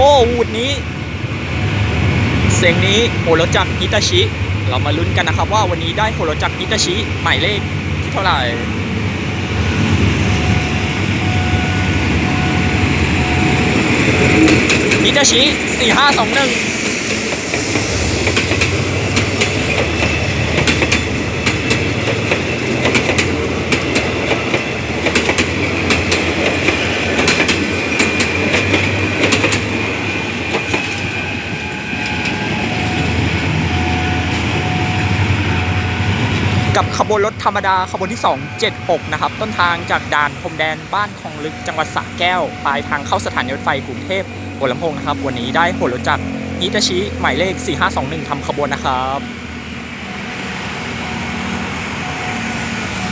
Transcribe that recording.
โอ้วูดนี้ เสียงนี้โฮโรจักรฮิตาชิ เรามาลุ้นกันนะครับว่าวันนี้ได้โฮโรจักรฮิตาชิหมายเลขที่เท่าไหร่อิตาชิ4521 กับขบวนรถธรรมดาขบวนที่ 276 นะครับ ต้นทางจากด่านพรมแดนบ้านคลองลึกจังหวัดสระแก้ว ปลายทางเข้าสถานีรถไฟกรุงเทพหัวลำโพงนะครับ วันนี้ได้หัวรถจักรฮิตาชิหมายเลข 4521ทำขบวนนะครับ